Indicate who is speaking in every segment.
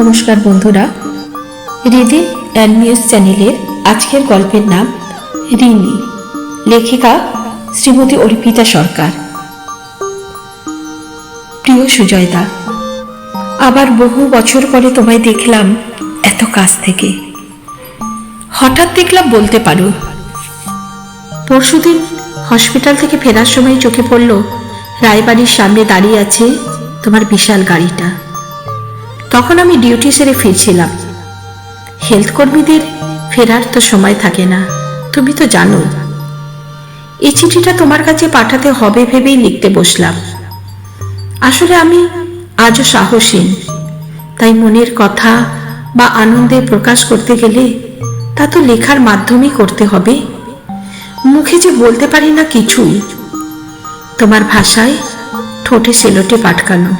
Speaker 1: নমস্কার বন্ধুরা। Riddhi and news চ্যানেলের আজকের গল্পের নাম রিনি লেখিকা শ্রীমতী অর্পিতা সরকার। প্রিয় সুজয়দা, আবার বহু বছর পরে তোমায় দেখলাম এত কাছ থেকে। হঠাৎ দেখলাম বলতে পারো, পরশুদিন হসপিটাল থেকে ফেরার সময় চোখে পড়ল, রায়বাড়ির সামনে দাঁড়িয়ে আছে তোমার বিশাল গাড়িটা। তখন আমি ডিউটি সেরে ফিরছিলাম। হেলথ কর্মীদের ফেরার তো সময় থাকে না, তুমি তো জানো এই চিঠিটা তোমার কাছে পাঠাতে হবে ভেবেই লিখতে বসলাম। আসলে আমি আজও সাহসীন তাই মনের কথা বা আনন্দে প্রকাশ করতে গেলে তা তো লেখার মাধ্যমেই করতে হবে। মুখে যে বলতে পারি না কিছুই, তোমার ভাষায় ঠোঁটে সেলোটে পাটকানো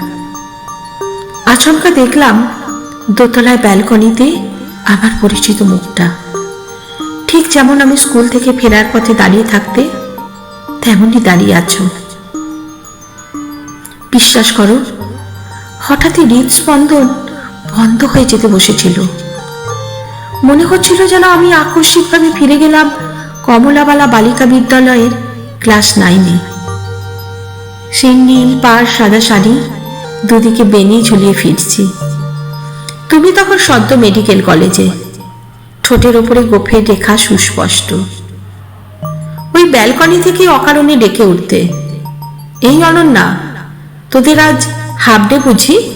Speaker 1: আচমকা দেখলাম দোতলায় ব্যালকনিতে আমার পরিচিত মুখটা। ঠিক যেমন আমি স্কুল থেকে ফেরার পথে দাঁড়িয়ে থাকতে, তেমনই দাঁড়িয়ে আছো। বিশ্বাস করো, হঠাৎই হৃদস্পন্দন বন্ধ হয়ে যেতে বসেছিল। মনে হচ্ছিল যেন আমি আকস্মিকভাবে ফিরে গেলাম কমলাবালা বালিকা বিদ্যালয়ের ক্লাস নাইনে। সেই নীল পাড় সাদা শাড়ি দুদিকে বেনি ঝুলিয়ে ফিরছি। তুমি তখন সদ্য মেডিকেল কলেজে। ঠোঁটের ওপরে গোফের রেখা সুস্পষ্ট। ওই ব্যালকনি থেকে অকারণে ডেকে উঠতে। এই অনন্যা, তোদের আজ হাবডে বুঝি?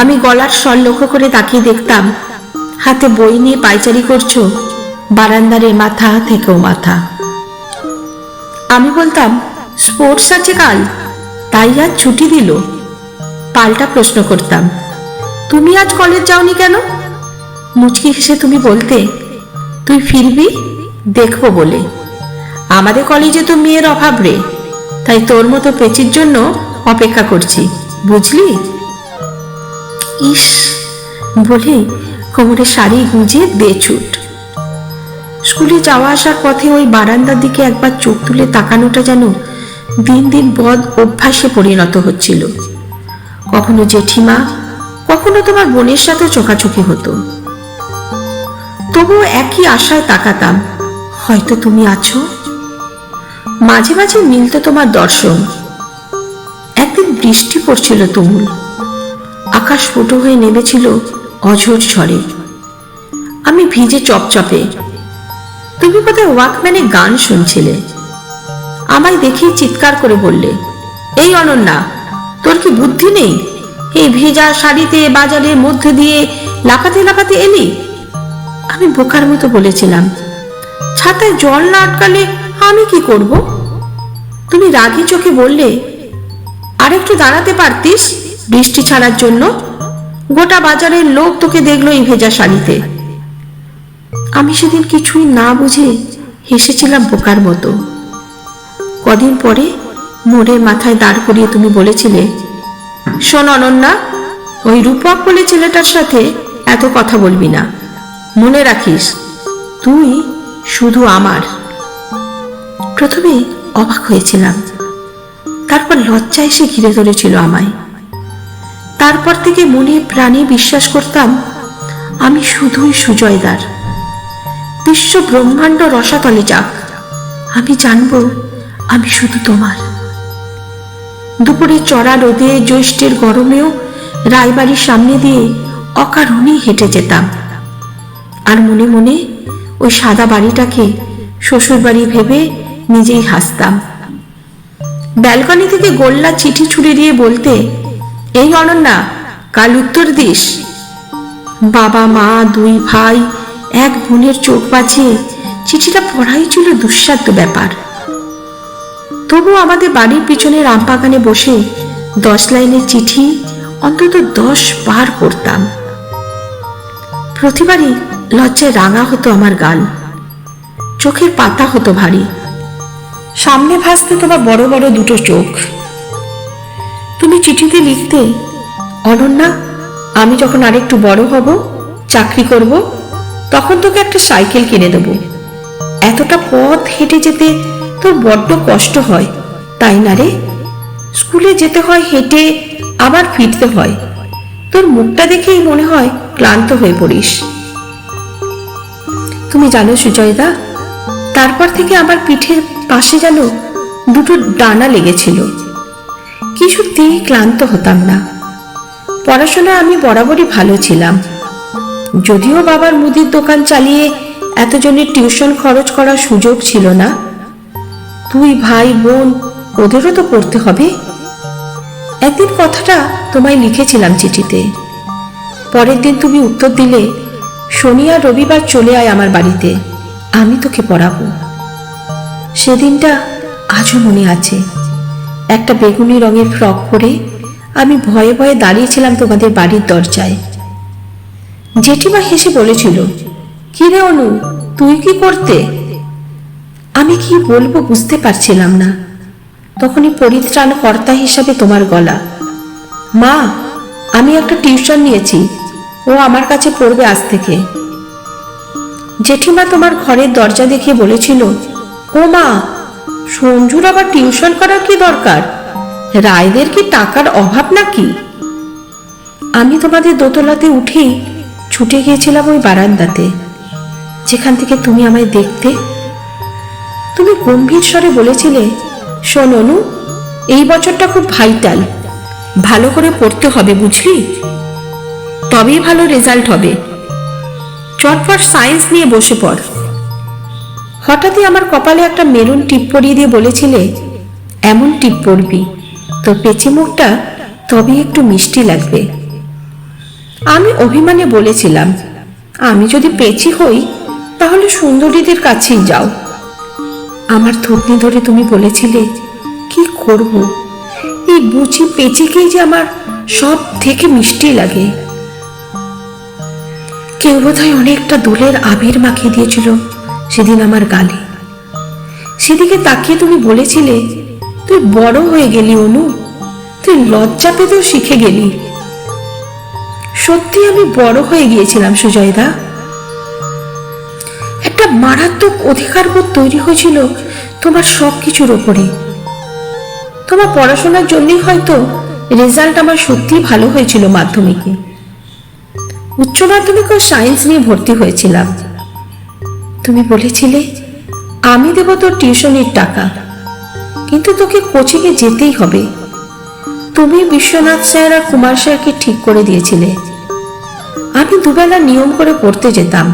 Speaker 1: আমি গলার স্বর লক্ষ্য করে তাকিয়ে দেখতাম, হাতে বই নিয়ে পাইচারি করছ বারান্দারে মাথা থেকেও মাথা। আমি বলতাম, স্পোর্টস আছে কাল, তাই আজ ছুটি দিল। পাল্টা প্রশ্ন করতাম। তুমি আজ কলেজ যাওনি কেন? মুচকি হেসে তুমি বলতে, তুই ফিরবি? দেখব বলে। আমাদের কলেজে তো মেয়ের অভাব রে। তাই তোর মতো পেচির জন্য অপেক্ষা করছি। বুঝলি? ইস, বলে কোমরে শাড়ি গুঁজে দে ছুট। স্কুলে যাওয়া আসার পথে ওই বারান্দার দিকে একবার চোখ তুলে তাকানোটা যেন দিন দিন বদ অভ্যাসে পরিণত হচ্ছিল। কখনো জেঠিমা, কখনো তোমার বোনের সাথে চোখাচোখি হতো। তবুও একই আশায় তাকাতাম, হয়তো তুমি আছো? মাঝে মাঝে মিলতো তোমার দর্শন। একদিন বৃষ্টি পড়ছিল তুমুল। আকাশ ফুটো হয়ে নেমেছিল অঝোর ঝড়ে। আমি ভিজে চপচপে। তুমি বোধহয় ওয়াকম্যানে গান শুনছিলে। আমায় দেখে চিৎকার করে বললে, এই অনন্যা তোর কি বুদ্ধি নেই? এই ভেজা শাড়িতে বাজারের মধ্যে দিয়ে লাফাতে লাফাতে এলি? আমি বোকার মতো বলেছিলাম, ছাতায় জল না আটকালে আমি কি করব? তুমি রাগি চোখে বললে, আরেকটু দাঁড়াতে পারতিস বৃষ্টি ছাড়ার জন্য? গোটা বাজারের লোক তোকে দেখল এই ভেজা শাড়িতে। আমি সেদিন কিছুই না বুঝে হেসেছিলাম বোকার মতো। কদিন পরে মোড়ের মাথায় দাঁড় করিয়ে তুমি বলেছিলে, শোন অনন্যা, ওই রূপক বলে ছেলেটার সাথে এত কথা বলবি না। মনে রাখিস, তুই শুধু আমার। প্রথমে অবাক হয়েছিলাম। তারপর লজ্জা এসে ঘিরে ধরেছিল আমায়। তারপর থেকে মনে প্রাণে বিশ্বাস করতাম, আমি শুধুই সুজয়দার। বিশ্ব ব্রহ্মাণ্ড রসাতলে যাক, আমি জানব আমি শুধু তোমার। দুপুরে চড়া রোদে জ্যৈষ্ঠের গরমেও রায়বাড়ির সামনে দিয়ে অকারণেই হেঁটে যেতাম। আর মনে মনে ওই সাদা বাড়িটাকে শ্বশুর বাড়ি ভেবে নিজেই হাসতাম। ব্যালকনি থেকে গোল্লা চিঠি ছুড়ে দিয়ে বলতে, এই অনন্যা, কাল উত্তর দিস। বাবা, মা, দুই ভাই, এক বোনের চোখ বাঁচিয়ে চিঠিটা পড়াই ছিল দুঃসাধ্য ব্যাপার। তবু আমাদের বাড়ির পিছনে রামবাগানে বসে দশ লাইনের চিঠি অন্তত দশ বার পড়তাম। প্রতিবারই লজ্জায় রাঙা হতো আমার গাল। চোখের পাতা হতো ভারী। সামনে ভাসতে তোমার বড় বড় দুটো চোখ। তুমি চিঠিতে লিখতে, অনন্যা, আমি যখন আরেকটু বড় হব, চাকরি করব, তখন তোকে একটা সাইকেল কিনে দেব। এতটা পথ হেঁটে যেতে তোর বড্ড কষ্ট হয়, তাই না রে? স্কুলে যেতে হয়, হেঁটে আবার ফিরতে হয়। তোর মুখটা দেখেই মনে হয় ক্লান্ত হয়ে পড়িস। তুমি জানো সুজয়দা, তারপর থেকে আমার পিঠের পাশে যেন দুটো ডানা লেগেছিল। কিছুতেই ক্লান্ত হতাম না। পড়াশোনা আমি বরাবরই ভালো ছিলাম। যদিও বাবার মুদির দোকান চালিয়ে এতজনের টিউশন খরচ করার সুযোগ ছিল না তুই ভাই, বোন, ওদেরও তো পড়তে হবে। একদিন কথাটা তোমায় লিখেছিলাম চিঠিতে। পরের দিন তুমি উত্তর দিলে, শনি আর রবিবার চলে আয় আমার বাড়িতে, আমি তোকে পড়াবো। সেদিনটা আজও মনে আছে। একটা বেগুনি রঙের ফ্রক পরে আমি ভয়ে ভয়ে দাঁড়িয়েছিলাম তোমাদের বাড়ির দরজায়। জেঠিমা হেসে বলেছিল কি রে অনু, তুই কি করতে? আমি কি বলব বুঝতে পারছিলাম না। তখনই পরিত্রাণ কর্তা হিসাবে তোমার গলা। মা, আমি একটা টিউশন নিয়েছি। ও আমার কাছে পড়বে আজ থেকে। জেঠিমা তোমার ঘরের দরজা দেখে বলেছিল, ও মা, সঞ্জুর আবার টিউশন করার কি দরকার? রায়দের কি টাকার অভাব নাকি? আমি তোমাদের দোতলাতে উঠেই ছুটে গিয়েছিলাম ওই বারান্দাতে, যেখান থেকে তুমি আমায় দেখতে তুমি গম্ভীর স্বরে বলেছিলে, শোন এই বছরটা খুব ভাইটাল। ভালো করে পড়তে হবে, বুঝলি? তবেই ভালো রেজাল্ট হবে। চটপট সায়েন্স নিয়ে বসে পড়। হঠাৎই আমার কপালে একটা মেরুন টিপ পরিয়ে দিয়ে বলেছিলে, এমন টিপ পরবি তো পেঁচি মুখটা তবেই একটু মিষ্টি লাগবে। আমি অভিমানে বলেছিলাম, আমি যদি পেঁচি হই, তাহলে সুন্দরীদের কাছেই যাও। আমার থুতনি ধরে তুমি বলেছিলে, কি করব? এই বুচি পেঁচিকেই যে আমার সব থেকে মিষ্টি লাগে। কেউ বোধহয় অনেকটা দোলের আবির মাখিয়ে দিয়েছিল সেদিন আমার গালে। সেদিকে তাকিয়ে তুমি বলেছিলে, তুই বড় হয়ে গেলি, অনু। তুই লজ্জা পেতেও শিখে গেলি। সত্যি আমি বড় হয়ে গিয়েছিলাম, সুজয়দা। একটা মারাত্মক অধিকারবোধ তৈরি হয়েছিল তোমার সব কিছুর ওপরে তোমার পড়াশোনার জন্যই হয়তো রেজাল্ট আমার সত্যিই ভালো হয়েছিল মাধ্যমিকে। উচ্চ মাধ্যমিকেও সায়েন্স নিয়ে ভর্তি হয়েছিলাম। তুমি বলেছিলে, আমি দেব তোর টিউশনির টাকা, কিন্তু তোকে কোচিংয়ে যেতেই হবে। তুমি বিশ্বনাথ স্যার আর কুমার স্যারকে ঠিক করে দিয়েছিলে। আমি দুবেলা নিয়ম করে পড়তে যেতাম।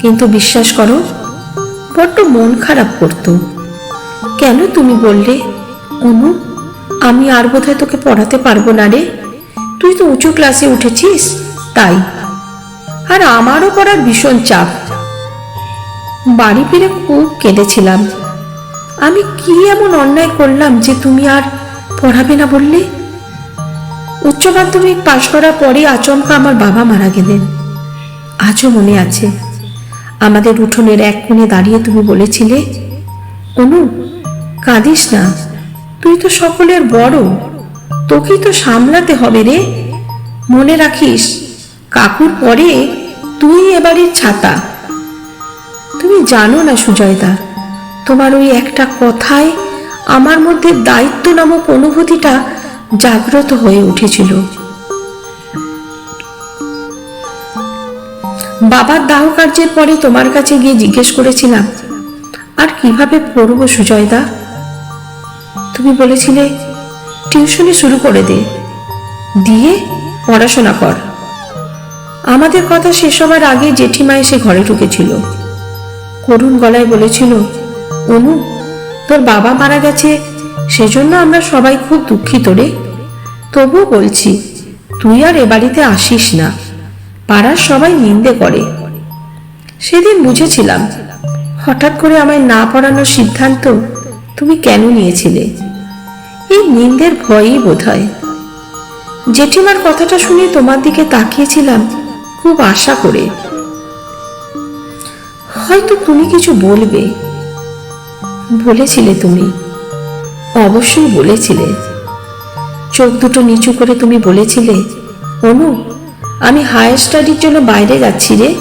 Speaker 1: কিন্তু বিশ্বাস করো, বড্ড মন খারাপ করতো। কেন তুমি বললে, অনু, আমি আর বোধহয় তোকে পড়াতে পারব না রে। তুই তো উঁচু ক্লাসে উঠেছিস, তাই। আর আমারও পড়ার ভীষণ চাপ। বাড়ি ফিরে খুব কেঁদেছিলাম। আমি কি এমন অন্যায় করলাম যে তুমি আর পড়াবে না বললে? উচ্চ মাধ্যমিক পাশ করার পরে আচমকা আমার বাবা মারা গেলেন। আজও মনে আছে। আমাদের উঠোনের এক কোণে দাঁড়িয়ে তুমি বলেছিলে, অনু, কাঁদিস না, তুই তো সকলের বড়, তোকেই তো সামলাতে হবে রে। মনে রাখিস, কাকুর পরে তুই এবারের ছাতা। তুমি জানো না সুজয়দা, তোমার ওই একটা কথায় আমার মধ্যে দায়িত্ব নামক অনুভূতিটা জাগ্রত হয়ে উঠেছিল। বাবার দাহ কার্যের পরে তোমার কাছে গিয়ে জিজ্ঞেস করেছিলাম, আর কীভাবে পড়ব সুজয়দা? তুমি বলেছিলে, টিউশনি শুরু করে দে। দিয়ে পড়াশোনা কর। আমাদের কথা শেষ হবার আগে জেঠিমা এসে ঘরে ঢুকেছিল। করুণ গলায় বলেছিল, অনু, তোর বাবা মারা গেছে, সেজন্য আমরা সবাই খুব দুঃখিত রে। তবুও বলছি, তুই আর এ বাড়িতে আসিস না। পাড়ার সবাই নিন্দে করে। সেদিন বুঝেছিলাম, হঠাৎ করে আমায় না পড়ানোর সিদ্ধান্ত তুমি কেন নিয়েছিলে? এই নিন্দের ভয়ই বোধ হয় জেঠিমার কথাটা শুনে তোমার দিকে তাকিয়েছিলাম খুব আশা করে। হয়তো তুমি কিছু বলবে। বলেছিলে তুমি। অবশ্যই বলেছিলে। চোখ দুটো নিচু করে তুমি বলেছিলে, অনু আমি হায়ার স্টাডির জন্য বাইরে যাচ্ছি রে।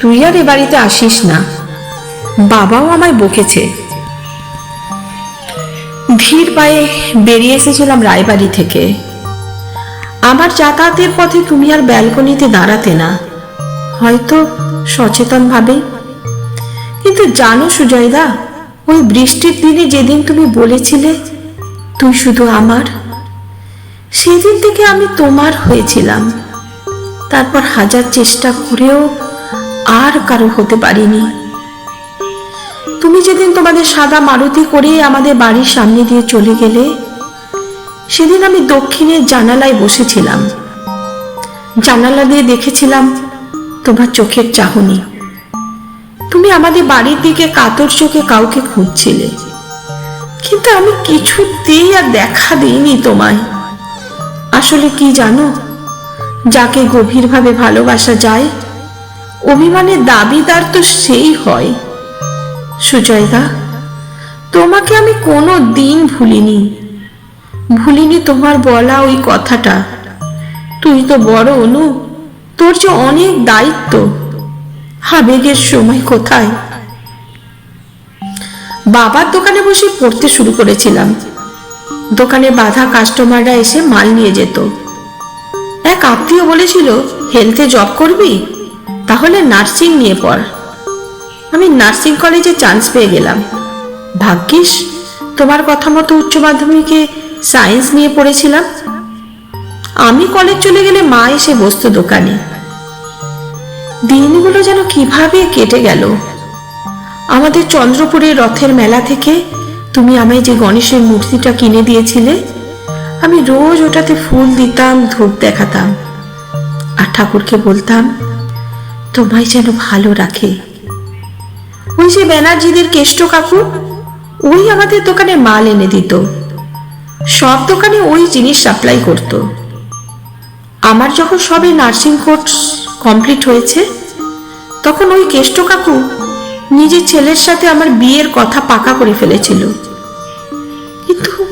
Speaker 1: তুই আর এ বাড়িতে আসিস না। বাবাও আমায় বকেছে। ধীর পায়ে বেরিয়ে এসেছিলাম রায়বাড়ি থেকে। আমার যাতায়াতের পথে তুমি আর ব্যালকনিতে দাঁড়াতে না। হয়তো সচেতন ভাবে কিন্তু জানো সুজয়দা, ওই বৃষ্টির দিনে যেদিন তুমি বলেছিলে, তুই শুধু আমার, সেদিন থেকে আমি তোমার হয়েছিলাম। তারপর হাজার চেষ্টা করেও আর কারও হতে পারিনি। তুমি যেদিন তোমাদের সাদা মারুতি করে আমাদের বাড়ির সামনে দিয়ে চলে গেলে, সেদিন আমি দক্ষিণের জানালায় বসেছিলাম। জানালা দিয়ে দেখেছিলাম তোমার চোখের চাহনি। তুমি আমাদের বাড়ির দিকে কাতর চোখে কাউকে খুঁজছিলে। কিন্তু আমি কিছুতেই আর দেখা দিইনি তোমায়। আসলে কি জানো? যাকে গভীরভাবে ভালোবাসা যায়, অভিমানের দাবিদার তো সেই হয়। সুজয়দা, তোমাকে আমি কোনো দিন ভুলিনি। ভুলিনি তোমার বলা ওই কথাটা। তুই তো বড় অনু, তোর যে অনেক দায়িত্ব। আবেগের সময় কোথায়? বাবার দোকানে বসে পড়তে শুরু করেছিলাম। দোকানে বাধা কাস্টমাররা এসে মাল নিয়ে যেত। এক আত্মীয় বলেছিল হেলথে জব করবি? তাহলে নার্সিং নিয়ে পড়। আমি নার্সিং কলেজে চান্স পেয়ে গেলাম। ভাগ্যিস, তোমার কথা মতো উচ্চ মাধ্যমিকে সায়েন্স নিয়ে পড়েছিলাম। আমি কলেজ চলে গেলে মা এসে বসতো দোকানে। দিনগুলো যেন কীভাবে কেটে গেল। আমাদের চন্দ্রপুরের রথের মেলা থেকে তুমি আমায় যে গণেশের মূর্তিটা কিনে দিয়েছিলে আমি রোজ ওটাতে ফুল দিতাম, ধূপ দেখাতাম। আর ঠাকুরকে বলতাম, তোমায় যেন ভালো রাখে। ওই যে ব্যানার্জিদের কেষ্ট কাকু, ওই আমাদের দোকানে মাল এনে দিত। সব দোকানে ওই জিনিস সাপ্লাই করত। আমার যখন সবে নার্সিং কোর্স কমপ্লিট হয়েছে, তখন ওই কেষ্ট কাকু নিজের ছেলের সাথে আমার বিয়ের কথা পাকা করে ফেলেছিল। কিন্তু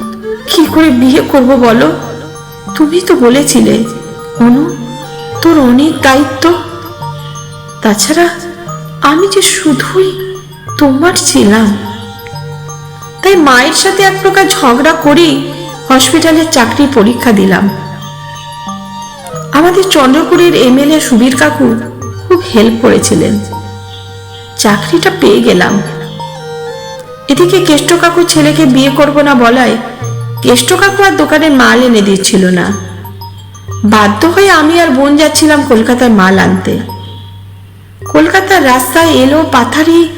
Speaker 1: কি করে বিয়ে করব বলো? তুমি তো বলেছিলে, অনু, তোর অনেক দায়িত্ব। তাছাড়া আমি যে শুধুই তোমার ছিলাম। তাই মায়ের সাথে এক প্রকার ঝগড়া করি হসপিটালের চাকরি পরীক্ষা দিলাম। আমাদের চন্দ্রপুরের এমএলএ সুবীর কাকু খুব হেল্প করেছিলেন। চাকরিটা পেয়ে গেলাম। এদিকে কেষ্ট কাকুর ছেলেকে বিয়ে করব না বলায় কেষ্ট কাকু আর দোকানে মাল এনে দিচ্ছিল না। বাধ্য হয়ে আমি আর বোন যাচ্ছিলাম কলকাতায় মাল আনতে। কলকাতার রাস্তায় এলো পাথারি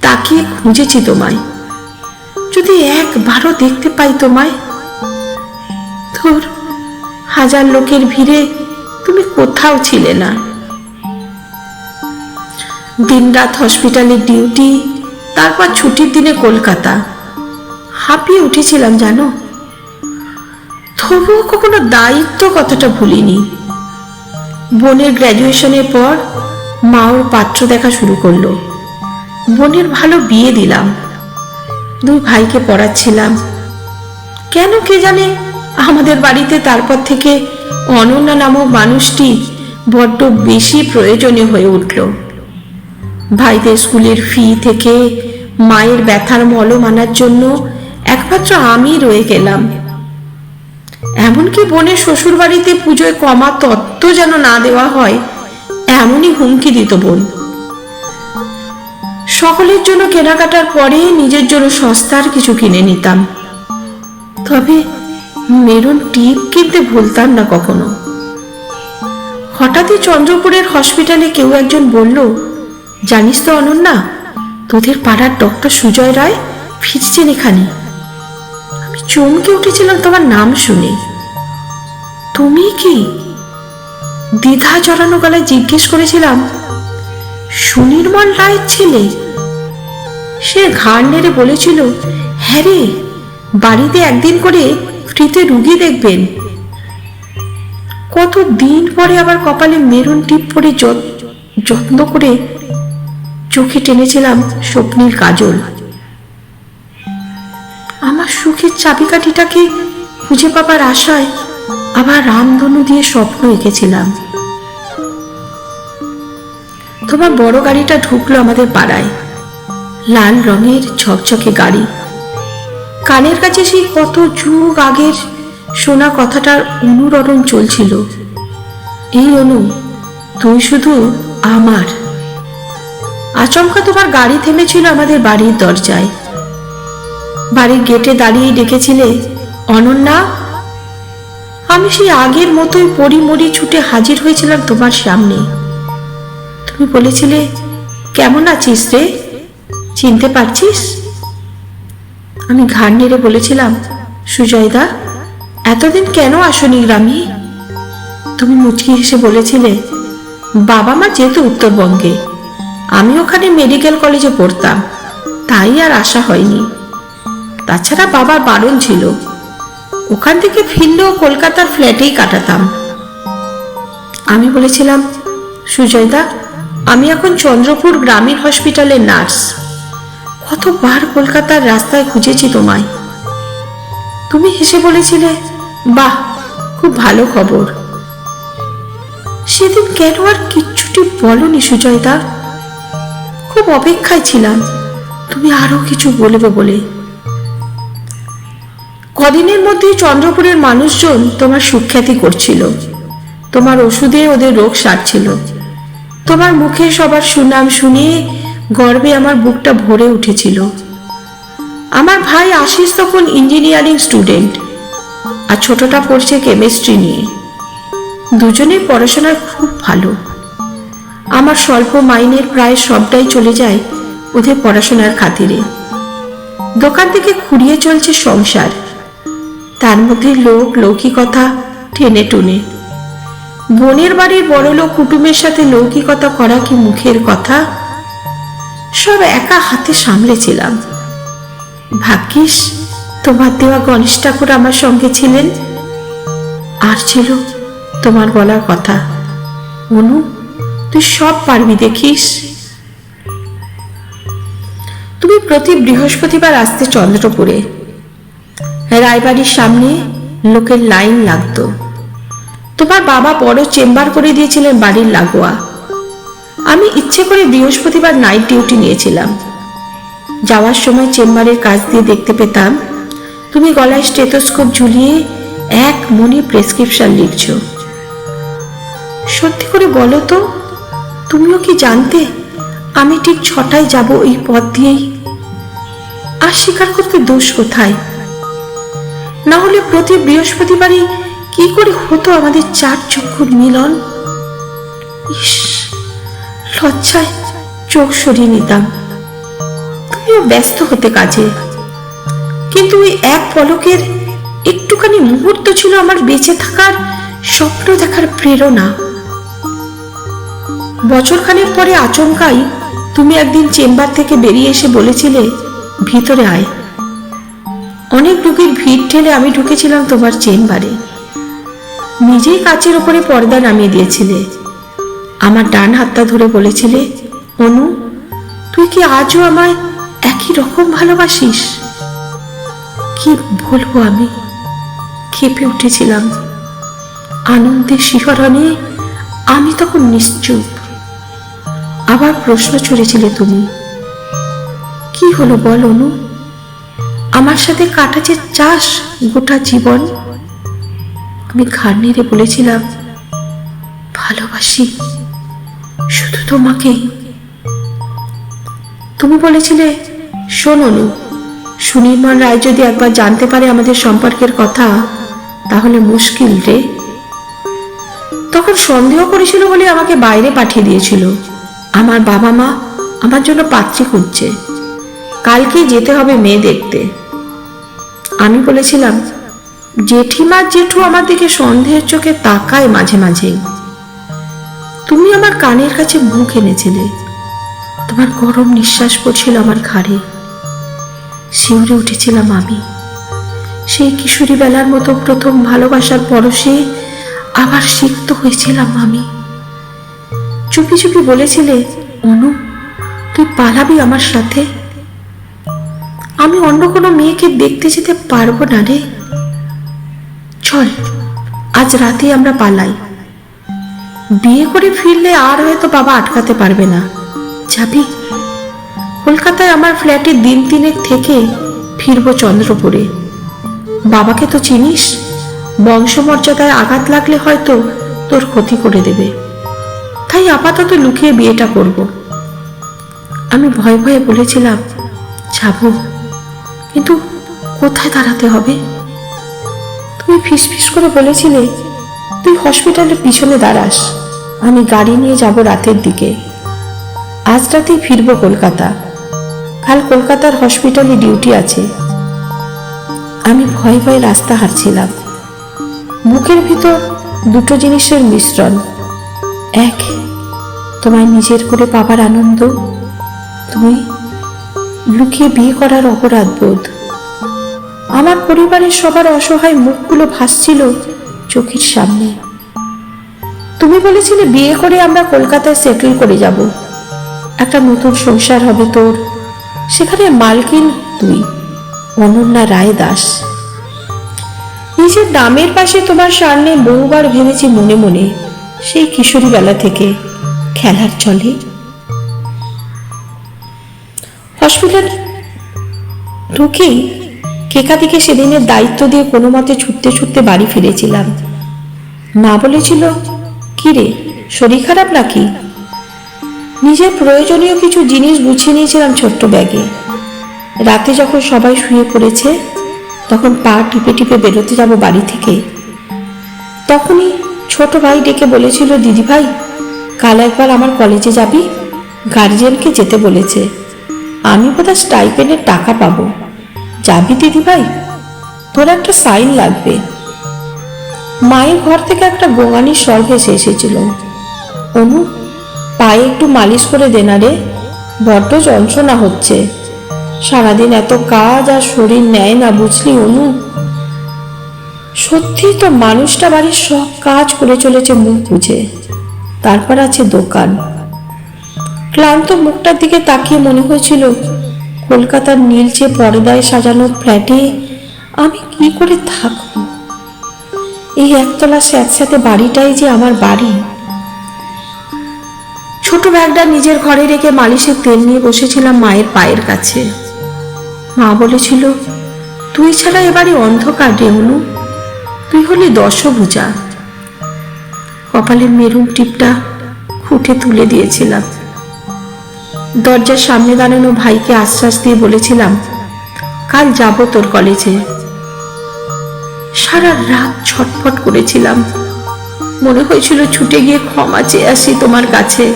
Speaker 1: তাকিয়ে খুঁজেছি তোমায়। যদি একবারও দেখতে পাই তোমায় তোর হাজার লোকের ভিড়ে তুমি কোথাও ছিলে না। দিনরাত হসপিটালের ডিউটি, তারপর ছুটির দিনে কলকাতা। হাঁপিয়ে উঠেছিলাম জানো? তবুও কখনো দায়িত্ব কথাটা ভুলিনি। বোনের গ্র্যাজুয়েশনের পর মা ওর পাত্র দেখা শুরু করল। বোনের ভালো বিয়ে দিলাম। দুই ভাইকে পড়াচ্ছিলাম। কেন কে জানে আমাদের বাড়িতে তারপর থেকে অনন্যা নামক মানুষটি বড্ড বেশি প্রয়োজনীয় হয়ে উঠল। ভাইদের স্কুলের ফি থেকে মায়ের ব্যথার মলম আনার জন্য একমাত্র আমি রয়ে গেলাম। এমনকি বোনের শ্বশুর বাড়িতে পুজোয় কমা তত্ত্ব যেন না দেওয়া হয়, এমনই হুমকি দিত বোন। সকলের জন্য কেনাকাটার পরে নিজের জন্য সস্তার কিছু কিনে নিতাম। তবে মেরুন টিপ কিনতে ভুলতাম না কখনো। হঠাৎই চন্দ্রপুরের হসপিটালে কেউ একজন বলল, জানিস তো অনন্যা, তোদের পাড়ার ডক্টর সুজয় রায় ফিরছেন এখানে। চমকে উঠেছিলাম তোমার নাম শুনে। তুমি কি দ্বিধা জড়ানো গলায় জিজ্ঞেস করেছিলাম? সুনির্মল রায়ের ছেলে? সে ঘাড় নেড়ে বলেছিল হ্যাঁ রে, বাড়িতে একদিন করে ফ্রিতে রুগী দেখবেন। কত দিন পরে আবার কপালে মেরুন টিপ পরে যত- যত্ন করে চোখে টেনেছিলাম স্বপ্নের কাজল। সুখের চাবিকাঠিটাকে খুঁজে পাবার আশায় আবার রামধনু দিয়ে স্বপ্ন এঁকেছিলাম। তোমার বড় গাড়িটা ঢুকলো আমাদের পাড়ায়। লাল রঙের ঝকঝকে গাড়ি। কানের কাছে সেই কত যুগ আগের শোনা কথাটার অনুরণন চলছিল। এই অনু, তুই শুধু আমার। আচমকা তোমার গাড়ি থেমেছিল আমাদের বাড়ির দরজায়। বাড়ির গেটে দাঁড়িয়ে ডেকেছিলে, অনন্যা? আমি সেই আগের মতোই পরিমরি ছুটে হাজির হয়েছিলাম তোমার সামনে। তুমি বলেছিলে, কেমন আছিস রে? চিনতে পারছিস? আমি ঘাড় নেড়ে বলেছিলাম, সুজয়দা, এতদিন কেন আসনি গ্রামে তুমি মুচকি হেসে বলেছিলে, বাবা মা যেহেতু উত্তরবঙ্গে, আমি ওখানে মেডিকেল কলেজে পড়তাম, তাই আর আশা হয়নি। তাছাড়া বাবার বারণ ছিল। ওখান থেকে ফিরলেও কলকাতার ফ্ল্যাটেই কাটাতাম। আমি বলেছিলাম, সুজয়দা, আমি এখন চন্দ্রপুর গ্রামীণ হসপিটালের নার্স। কতবার কলকাতার রাস্তায় খুঁজেছি তোমায়। তুমি হেসে বলেছিলে, বাহ, খুব ভালো খবর। সেদিন কেন আর কিচ্ছুটি বলনি সুজয়দা খুব অপেক্ষায় ছিলাম। তুমি আরও কিছু বলবে বলে। কদিনের মধ্যেই চন্দ্রপুরের মানুষজন তোমার সুখ্যাতি করছিল। তোমার ওষুধে ওদের রোগ সারছিল। তোমার মুখে সবার সুনাম শুনিয়ে গর্বে আমার বুকটা ভরে উঠেছিল। আমার ভাই আশিস তখন ইঞ্জিনিয়ারিং স্টুডেন্ট আর ছোটটা পড়ছে কেমিস্ট্রি নিয়ে। দুজনেই পড়াশোনায় খুব ভালো। আমার স্বল্প মাইনের প্রায় সবটাই চলে যায় ওদের পড়াশোনার খাতিরে। দোকান থেকে খুঁড়িয়ে চলছে সংসার। তার মধ্যে লোক লৌকিকতা টেনে টুনে। বোনের বাড়ির বড় লোক কুটুমের সাথে লৌকিকতা করা কি মুখের কথা? সব একা হাতে সামলেছিলাম। ভাগ্যিস, তোমার দেওয়া গণেশ ঠাকুর আমার সঙ্গে ছিলেন। আর ছিল তোমার বলার কথা। অনু, তুই সব পারবি দেখিস। তুমি প্রতি বৃহস্পতিবার আসতে চন্দ্রপুরে। রায়বাড়ির সামনে লোকের লাইন লাগতো। তোমার বাবা বড় চেম্বার করে দিয়েছিলেন বাড়ির লাগোয়া। আমি ইচ্ছে করে বৃহস্পতিবার নাইট ডিউটি নিয়েছিলাম। যাওয়ার সময় চেম্বারের কাজ দিয়ে দেখতে পেতাম, তুমি গলায় স্টেথোস্কোপ ঝুলিয়ে এক মনে প্রেসক্রিপশন লিখছ। সত্যি করে বলো তো, তুমিও কি জানতে আমি ঠিক ছটায় যাব এই পথ দিয়েই? আর স্বীকার করতে দোষ কোথায়? না হলে প্রতি বৃহস্পতিবারই কি করে হতো আমাদের চার চক্ষুর মিলন? ইস, লজ্জায় চোখ সরিয়ে নিতাম। তুমিও ব্যস্ত হতে কাজে। কিন্তু ওই এক পলকের একটুখানি মুহূর্ত ছিল আমার বেঁচে থাকার স্বপ্ন দেখার প্রেরণা। বছরখানেক পরে আচমকাই তুমি একদিন চেম্বার থেকে বেরিয়ে এসে বলেছিলে, ভিতরে আয়। অনেক রুগীর ভিড় ঠেলে আমি ঢুকেছিলাম তোমার চেম্বারে। নিজেই কাচের ওপরে পর্দা নামিয়ে দিয়েছিলে। আমার ডান হাতটা ধরে বলেছিলে, অনু, তুই কি আজও আমায় একই রকম ভালোবাসিস? কি বলব আমি? কেঁপে উঠেছিলাম। আনন্দে শিহরণে আমি তখন নিশ্চুপ। আবার প্রশ্ন ছুড়েছিলে তুমি, কি হলো বল, অনু? আমার সাথে কাটা যে চাস গোটা জীবন, আমি ঘাড় নেড়ে বলেছিলাম, ভালোবাসি শুধু তোমাকেই তুমি বলেছিলে, শোন সুনির্মল রায় যদি একবার জানতে পারে আমাদের সম্পর্কের কথা, তাহলে মুশকিল রে। তখন সন্দেহ করেছিল বলে আমাকে বাইরে পাঠিয়ে দিয়েছিল। আমার বাবা মা আমার জন্য পাত্রী খুঁজছে। কালকেই যেতে হবে মেয়ে দেখতে। আমি বলেছিলাম জেঠিমার জেঠু আমার দিকে সন্দেহের চোখে তাকায় মাঝে মাঝেই। তুমি আমার কানের কাছে মুখ এনেছিলে। তোমার গরম নিঃশ্বাস পড়ছিল আমার ঘাড়ে। শিউরে উঠেছিলাম আমি। সেই কিশোরী বেলার মতো প্রথম ভালোবাসার পরশে আবার সিক্ত হয়েছিলাম আমি। চুপি চুপি বলেছিলে, অনু, তুই পালাবি আমার সাথে? আমি অন্য কোনো মেয়েকে দেখতে যেতে পারব না রে। চল, আজ রাতে আমরা পালাই। বিয়ে করে ফিরলে আর হয়তো বাবা আটকাতে পারবে না। যাবি? কলকাতায় আমার ফ্ল্যাটে দিন তিনেক থেকে ফিরবো চন্দ্রপুরে। বাবাকে তো চিনিস? বংশমর্যাদায় আঘাত লাগলে হয়তো তোর ক্ষতি করে দেবে। তাই আপাতত লুকিয়ে বিয়েটা করব। আমি ভয়ে ভয়ে বলেছিলাম, যাব। কিন্তু কোথায় দাঁড়াতে হবে? তুমি ফিস ফিস করে বলেছিলে, তুই হসপিটালের পিছনে দাঁড়াস। আমি গাড়ি নিয়ে যাব রাতের দিকে। আজ রাতেই ফিরবো কলকাতা। কাল কলকাতার হসপিটালে ডিউটি আছে। আমি ভয়ে ভয়ে রাস্তা হারছিলাম বুকের ভিতর দুটো জিনিসের মিশ্রণ। এক, তোমায় নিজের করে পাবার আনন্দ। দুই লুকিয়ে বিয়ে করার অপরাধ বোধ। আমার পরিবারের সবার অসহায় মুখগুলো ভাসছিল চোখের সামনে। তুমি বলেছিলে বিয়ে করে আমরা কলকাতায় সেটেল করে যাব। একটা নতুন সংসার হবে তোর। সেখানে মালকিন তুই, অনন্যা রায় দাস। নিজের নামের পাশে তোমার সামনে বহুবার ভেবেছি মনে মনে সেই কিশোরী বেলা থেকে খেলার চলে। হসপিটাল? ঢুকেই কেকাদিকে সেদিনের দায়িত্ব দিয়ে কোনো মতে ছুটতে ছুটতে বাড়ি ফিরেছিলাম। মা বলেছিল কি রে শরীর খারাপ নাকি? নিজের প্রয়োজনীয় কিছু জিনিস গুছিয়ে নিয়েছিলাম ছোট্ট ব্যাগে। রাতে যখন সবাই শুয়ে পড়েছে, তখন পা টিপে টিপে বেরোতে যাব বাড়ি থেকে। তখনই ছোট ভাই ডেকে বলেছিল, দিদি ভাই, কাল একবার আমার কলেজে যাবি? গার্জিয়ানকে যেতে বলেছে। আমি বোধহয় স্টাইপেনের টাকা পাবো। যাবি দিদি ভাই? তোর একটা সাইন লাগবে। মায়ের ঘর থেকে একটা গোঙানির স্বর ভেসে এসেছিল। অনু, পায়ে একটু মালিশ করে দে না রে। বড্ড যন্ত্রণা হচ্ছে। সারাদিন এত কাজ আর শরীর নেয় না, বুঝলি অনু? সত্যি তো মানুষটা বাড়ির সব কাজ করে চলেছে মুখ বুঝে। তারপর আছে দোকান। ক্লান্ত মুখটার দিকে তাকিয়ে মনে হয়েছিল, কলকাতার নীলচে পর্দায় সাজানো ফ্ল্যাটে আমি কি করে থাকব? এই একতলা স্যাঁতস্যাঁতে বাড়িটাই যে আমার বাড়ি। ছোট ব্যাগটা নিজের ঘরে রেখে মালিশের তেল নিয়ে বসেছিলাম মায়ের পায়ের কাছে। মা বলেছিল, তুই ছাড়া এবারে অন্ধকার অনু, তুই হলি দশভুজা। কপালের মেরুন টিপটা খুঁটে তুলে দিয়েছিলাম। দরজার সামনে দাঁড়ানো ভাইকে আশ্বাস দিয়ে বলেছিলাম, কাল যাব তোর কলেজে। সারা রাত ছটফট করেছিলাম। মনে হয়েছিল ছুটে গিয়ে ক্ষমা চেয়ে আসি তোমার কাছে।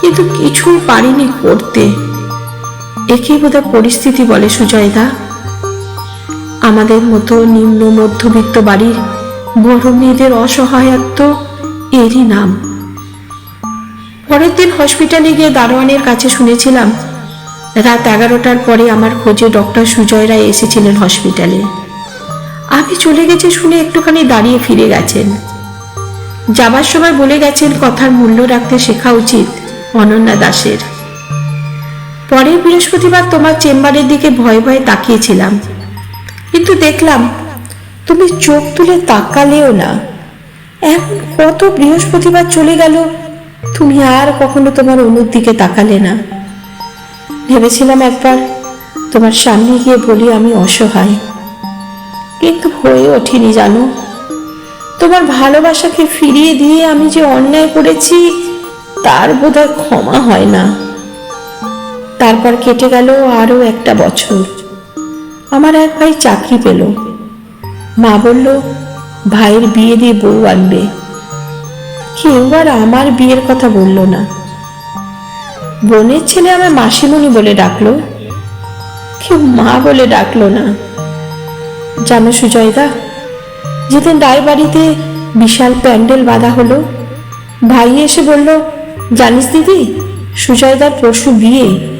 Speaker 1: কিন্তু কিছু পারিনি করতে। একই বোধহয় পরিস্থিতি বলে সুজয়দা। আমাদের মতো নিম্ন মধ্যবিত্ত বাড়ির বড় মেয়েদের অসহায়ত্ব এরই নাম। পরের দিন হসপিটালে গিয়ে দারোয়ানের কাছে শুনেছিলাম, রাত এগারোটার পরে আমার খোঁজে ডক্টর সুজয় রায় এসেছিলেন হসপিটালে আমি চলে গেছি শুনে একটুখানি দাঁড়িয়ে ফিরে গেছেন। যাবার সময় বলে গেছেন, কথার মূল্য রাখতে শেখা উচিত অনন্যা দাসের। পরের বৃহস্পতিবার তোমার চেম্বারের দিকে ভয়ে ভয়ে তাকিয়েছিলাম। কিন্তু দেখলাম, তুমি চোখ তুলে তাকালেও না। এখন কত বৃহস্পতিবার চলে গেল তুমি আর কখনো তোমার অনুর দিকে তাকালে না। ভেবেছিলাম একবার তোমার সামনে গিয়ে বলি আমি অসহায়। কিন্তু হয়ে ওঠিনি, জানো? তোমার ভালোবাসাকে ফিরিয়ে দিয়ে আমি যে অন্যায় করেছি, তার বোধহয় ক্ষমা হয় না। তারপর কেটে গেল আরও একটা বছর। আমার এক ভাই চাকরি পেল। মা বলল, ভাইয়ের বিয়ে দিয়ে বউ আনবে। কেউ আর আমার বিয়ের কথা বলল না। বোনের ছেলে আমার মাসিমণি বলে ডাকলো। কেউ মা বলে ডাকলো না। জানো সুজয়দা, যেদিন রায়বাড়িতে বিশাল প্যান্ডেল বাঁধা হলো, ভাই এসে বলল, জানিস দিদি, সুজয়দার পরশু বিয়ে।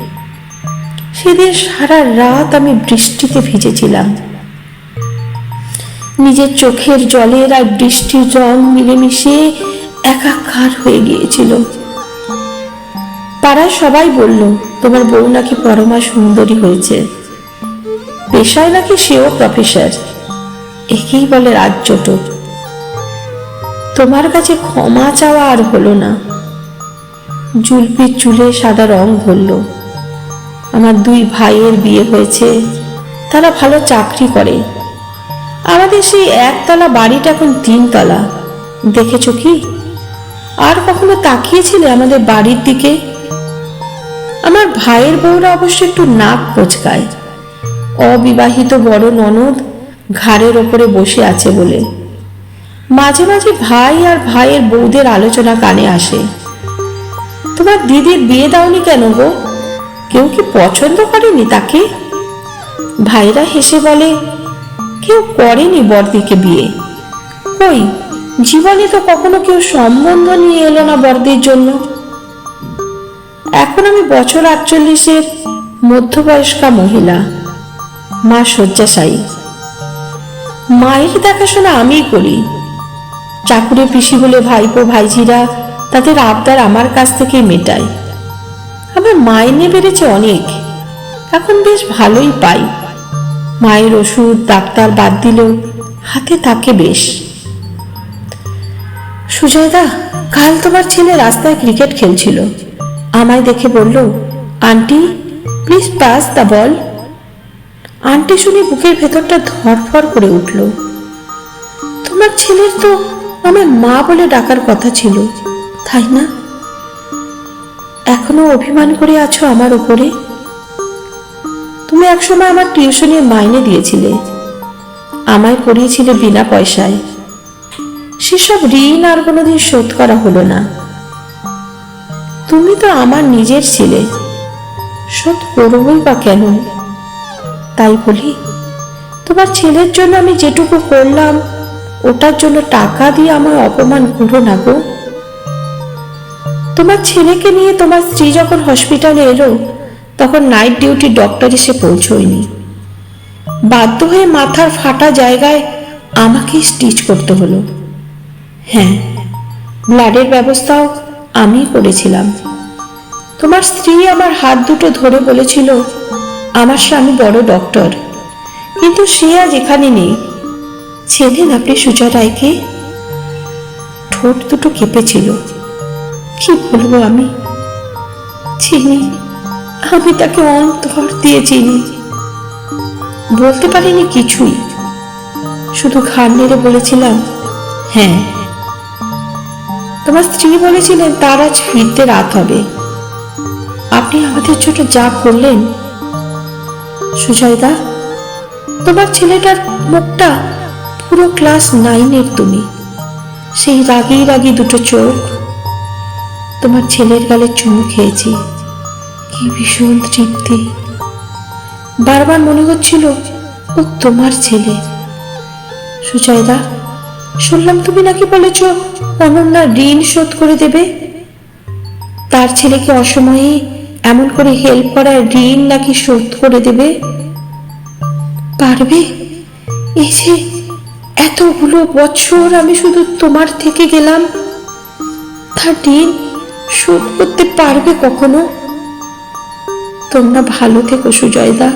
Speaker 1: সেদিন সারা রাত আমি বৃষ্টিতে ভিজেছিলাম। নিজের চোখের জলের আর বৃষ্টির রং মিলেমিশে একাকার হয়ে গিয়েছিল। পাড়ায় সবাই বলল, তোমার বউ নাকি পরমা সুন্দরী হয়েছে। পেশায় নাকি সেও প্রফেসর একেই বলে রাজ্যটক তোমার কাছে ক্ষমা চাওয়া আর হলো না। জুলপির চুলে সাদা রং ধরল। আমার দুই ভাইয়ের বিয়ে হয়েছে, তারা ভালো চাকরি করে। আমাদের সেই একতলা বাড়িটা এখন তিনতলা। দেখেছ কি? আর কখনো তাকিয়েছিলে আমাদের বাড়ির দিকে? আমার ভাইয়ের বউরা অবশ্য একটু নাক কোচকায়। অবিবাহিত বড় ননদ ঘাড়ের ওপরে বসে আছে বলে। মাঝে মাঝে ভাই আর ভাইয়ের বউদের আলোচনা কানে আসে। তোমার দিদির বিয়ে দাওনি কেন গো? কেউ কি পছন্দ করেনি তাকে? ভাইরা হেসে বলে, কেউ করেনি বরদিকে বিয়ে। কই জীবনে তো কখনো কেউ সম্বন্ধ নিয়ে এলো না বরদের জন্য। এখন আমি বছর আটচল্লিশের মধ্যবয়স্কা মহিলা, মা শয্যাশায়ী। মায়ের দেখাশোনা আমিই করি। চাকুরে পিসি বলে ভাইপো, ভাইঝিরা তাদের আবদার আমার কাছ থেকেই মেটায়। আমার মাইনে বেড়েছে অনেক, এখন বেশ ভালোই পাই। মায়ের ওষুধ, ডাক্তার বাদ দিলেও হাতে থাকে বেশ। সুজয়দা, কাল তোমার ছেলে রাস্তায় ক্রিকেট খেলছিল। আমায় দেখে বলল, auntie please pass the ball auntie শুনে বুকের ভেতরটা ধরফর করে উঠল। তোমার ছেলের তো আমার মা বলে ডাকার কথা ছিল, তাই না? এখনও অভিমান করে আছো আমার উপরে? তুমি একসময় আমার টিউশনের মাইনে দিয়েছিলে। আমায় পড়িয়েছিলে বিনা পয়সায়। সেসব ঋণ আর কোনোদিন শোধ করা হলো না। তুমি তো আমার নিজের ছিলে। শোধ করবই বা কেন? তাই বলি, তোমার ছেলের জন্য আমি যেটুকু করলাম, ওটার জন্য টাকা দিয়ে আমার অপমান করো না গো। তোমার ছেলেকে নিয়ে তোমার স্ত্রী যখন হসপিটালে এলো, তখন নাইট ডিউটি ডক্টর এসে পৌঁছয়নি। বাধ্য হয়ে মাথার ফাটা জায়গায় আমাকে স্টিচ করতে হলো। হ্যাঁ ব্লাডের ব্যবস্থাও আমি করেছিলাম। তোমার স্ত্রী আমার হাত দুটো ধরে বলেছিল, আমার স্বামী বড় ডক্টর কিন্তু সে আজ এখানে নেই। ছেলেন আপনি সুজা রায়কে ঠোঁট দুটো কেঁপেছিল। কি বলব আমি? চিনি, আমি তাকে অন্তর দিয়ে চিনি। বলতে পারিনি কিছুই। শুধু ঘাড় নেড়ে বলেছিলাম হ্যাঁ তোমার স্ত্রী বলেছিলেন, তার আজ ফিরতে রাত হবে। আপনি আমাদের জন্য যা করলেন সুজয়দা তোমার ছেলেটার মুখটা পুরো ক্লাস নাইনের তুমি। সেই রাগি রাগি দুটো চোখ তোমার ছেলের গালে চুমু খেয়েছি। কি ভীষণ তৃপ্তি। বারবার মনে হচ্ছিল, ও তোমার ছেলে। সুজয়দা শুনলাম তুমি নাকি বলেছ অনন্যা ঋণ শোধ করে দেবে? তার ছেলেকে অসময়ে এমন করে হেল্প করার ঋণ নাকি শোধ করে দেবে? পারবে? এই যে এতগুলো বছর আমি শুধু তোমার থেকে গেলাম, তার ঋণ শোধ করতে পারবে কখনো? তোমরা ভালো থেকো সুজয়দা।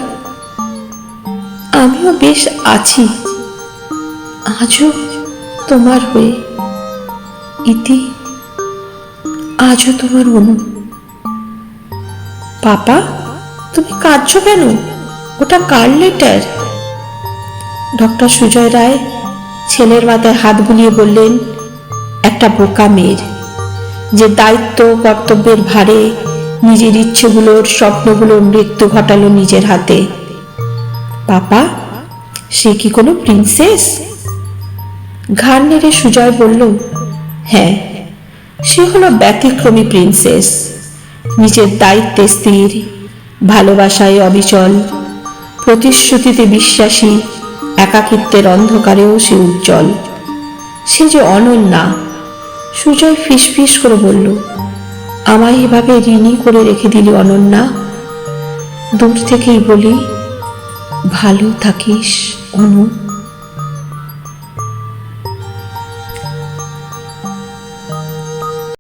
Speaker 1: আমিও বেশ আছি। আজও তোমার হয়ে। ইতি, আজও তোমার অনু। পাপা, তুমি কাঁদছো কেন? ওটা কার লেটার? ডক্টর সুজয় রায় ছেলের মাথায় হাত বুলিয়ে বললেন, একটা বোকা মেয়ের। যে দায়িত্ব, কর্তব্যের ভারে নিজের ইচ্ছেগুলোর স্বপ্নগুলোর মৃত্যু ঘটালো নিজের হাতে। পাপা, সে কি কোনো প্রিন্সেস? ঘাড় নেড়ে সুজয় বলল হ্যাঁ সে হলো ব্যতিক্রমী প্রিন্সেস নিজের দায়িত্বে স্থির, ভালোবাসায় অবিচল, প্রতিশ্রুতিতে বিশ্বাসী, একাকিত্বের অন্ধকারেও সে উজ্জ্বল। সে যে অনন্যা, সুজয় ফিস ফিস করে বলল, আমায় এভাবে ঋণী করে রেখে দিলি অনন্যা? দূর থেকেই বলি, ভালো থাকিস, অনু।